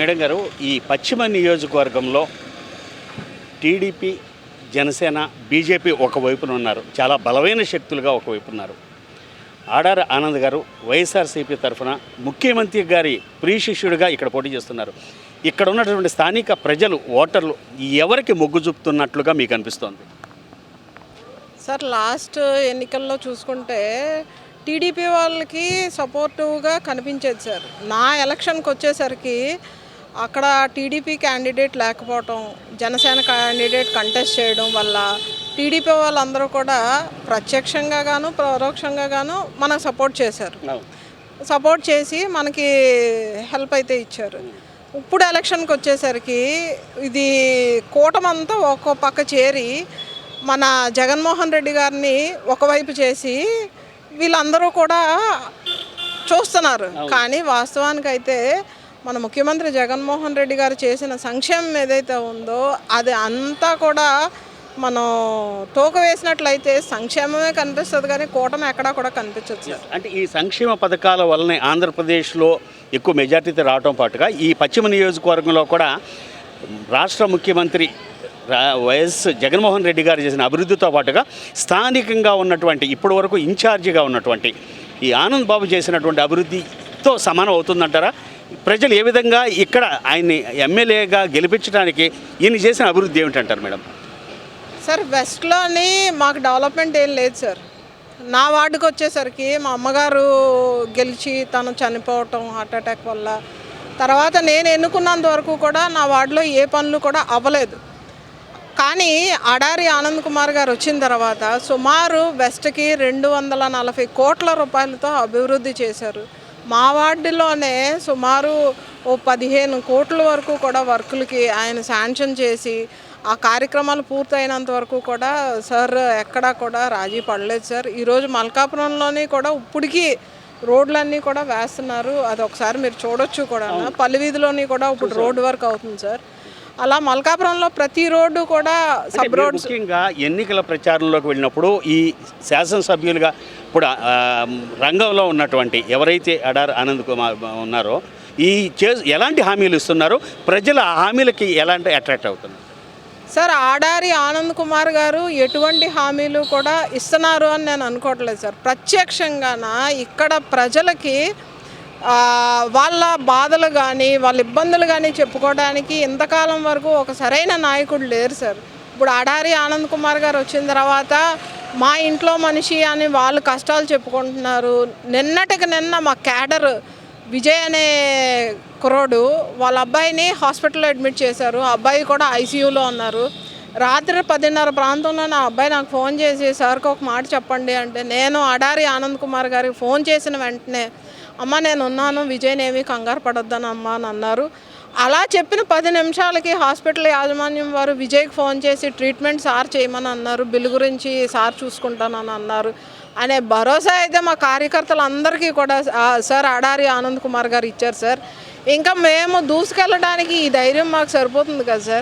Madam గారు ఈ పశ్చిమ నియోజకవర్గంలో టీడీపీ జనసేన బీజేపీ ఒకవైపున ఉన్నారు. చాలా బలమైన శక్తులుగా ఒకవైపు ఉన్నారు ఆడారి ఆనంద్ గారు వైఎస్ఆర్సీపీ తరఫున ముఖ్యమంత్రి గారి ప్రియశిష్యుడిగా ఇక్కడ పోటీ చేస్తున్నారు. ఇక్కడ ఉన్నటువంటి స్థానిక ప్రజలు ఓటర్లు ఎవరికి మొగ్గు చూపుతున్నట్లుగా మీకు అనిపిస్తోంది? సార్ లాస్ట్ ఎన్నికల్లో చూసుకుంటే టీడీపీ వాళ్ళకి సపోర్టివ్గా కనిపించేది సార్. నా ఎలక్షన్కి వచ్చేసరికి అక్కడ టీడీపీ క్యాండిడేట్ లేకపోవటం జనసేన క్యాండిడేట్ కంటెస్ట్ చేయడం వల్ల టీడీపీ వాళ్ళందరూ కూడా ప్రత్యక్షంగా గాను పరోక్షంగా గాను మనకు సపోర్ట్ చేశారు. సపోర్ట్ చేసి మనకి హెల్ప్ అయితే ఇచ్చారు. ఇప్పుడు ఎలక్షన్కి వచ్చేసరికి ఇది కూటమంతా ఒక్కో పక్క చేరి మన జగన్మోహన్ రెడ్డి గారిని ఒకవైపు చేసి వీళ్ళందరూ కూడా చూస్తున్నారు. కానీ వాస్తవానికి అయితే మన ముఖ్యమంత్రి జగన్మోహన్ రెడ్డి గారు చేసిన సంక్షేమం ఏదైతే ఉందో అది అంతా కూడా మనం తోక వేసినట్లయితే సంక్షేమమే కనిపిస్తుంది కానీ కూటమి ఎక్కడా కూడా కనిపించవచ్చు అంటే ఈ సంక్షేమ పథకాల వల్లనే ఆంధ్రప్రదేశ్లో ఎక్కువ మెజార్టీతో రావడం పాటుగా ఈ పశ్చిమ నియోజకవర్గంలో కూడా రాష్ట్ర ముఖ్యమంత్రి వైఎస్ జగన్మోహన్ రెడ్డి గారు చేసిన అభివృద్ధితో పాటుగా స్థానికంగా ఉన్నటువంటి ఇప్పటి వరకు ఇన్ఛార్జిగా ఉన్నటువంటి ఈ ఆనంద్ బాబు చేసినటువంటి అభివృద్ధితో సమానం అవుతుందంటారా? ప్రజలు ఏ విధంగా ఇక్కడ ఆయన్ని ఎమ్మెల్యేగా గెలిపించడానికి ఈయన చేసిన అభివృద్ధి ఏమిటంటారు మేడం? సార్ వెస్ట్లోని మాకు డెవలప్మెంట్ ఏం లేదు సార్. నా వార్డుకి వచ్చేసరికి మా అమ్మగారు గెలిచి తను చనిపోవటం హార్ట్ అటాక్ వల్ల. తర్వాత నేను ఎన్నుకున్నంత వరకు కూడా నా వార్డులో ఏ పనులు కూడా అవ్వలేదు. కానీ అడారి ఆనంద్ కుమార్ గారు వచ్చిన తర్వాత సుమారు వెస్ట్కి రెండు వందల నలభై కోట్ల రూపాయలతో అభివృద్ధి చేశారు. మా వార్డులోనే సుమారు ఓ పదిహేను కోట్ల వరకు కూడా వర్కులకి ఆయన శాంక్షన్ చేసి ఆ కార్యక్రమాలు పూర్తయినంత వరకు కూడా సార్ ఎక్కడా కూడా రాజీ పడలేదు సార్. ఈరోజు మల్కాపురంలోని కూడా ఇప్పటికీ రోడ్లన్నీ కూడా వేస్తున్నారు. అది ఒకసారి మీరు చూడొచ్చు కూడా. పల్లి వీధిలోని కూడా ఇప్పుడు రోడ్ వర్క్ అవుతుంది సార్. అలా మల్కాపురంలో ప్రతి రోడ్డు కూడా సబ్ రోడ్ ముఖ్యంగా ఎన్నికల ప్రచారంలోకి వెళ్ళినప్పుడు ఈ శాసనసభ్యులుగా ఇప్పుడు రంగంలో ఉన్నటువంటి ఎవరైతే అడార్ ఆనంద్ కుమార్ ఉన్నారో ఈ చే ఎలాంటి హామీలు ఇస్తున్నారు? ప్రజల హామీలకి ఎలాంటి అట్రాక్ట్ అవుతున్నారు? సార్ ఆడారి ఆనంద్ కుమార్ గారు ఎటువంటి హామీలు కూడా ఇస్తున్నారు అని నేను అనుకోవట్లేదు సార్. ప్రత్యక్షంగాన ఇక్కడ ప్రజలకి వాళ్ళ బాధలు కానీ వాళ్ళ ఇబ్బందులు కానీ చెప్పుకోవడానికి ఇంతకాలం వరకు ఒక సరైన నాయకుడు లేరు సార్. ఇప్పుడు అడారి ఆనంద్ కుమార్ గారు వచ్చిన తర్వాత మా ఇంట్లో మనిషి అని వాళ్ళు కష్టాలు చెప్పుకుంటున్నారు. నిన్నటికి నిన్న మా క్యాడర్ విజయ్ అనే కుర్రోడు వాళ్ళ అబ్బాయిని హాస్పిటల్లో అడ్మిట్ చేశారు. ఆ అబ్బాయి కూడా ఐసీయూలో ఉన్నారు. రాత్రి పదిన్నర ప్రాంతంలో నా అబ్బాయి నాకు ఫోన్ చేసి సార్కి ఒక మాట చెప్పండి అంటే నేను అడారి ఆనంద్ కుమార్ గారికి ఫోన్ చేసిన వెంటనే అమ్మ నేను ఉన్నాను విజయ్ని కంగారు పడొద్దని అమ్మ అని అన్నారు. అలా చెప్పిన పది నిమిషాలకి హాస్పిటల్ యాజమాన్యం వారు విజయ్కి ఫోన్ చేసి ట్రీట్మెంట్ సార్ చేయమని అన్నారు. బిల్లు గురించి సార్ చూసుకుంటానని అన్నారు. అనే భరోసా అయితే మా కార్యకర్తలందరికీ కూడా సార్ అడారి ఆనంద్ కుమార్ గారు ఇచ్చారు సార్. ఇంకా మేము దూసుకెళ్ళడానికి ఈ ధైర్యం మాకు సరిపోతుంది కదా సార్?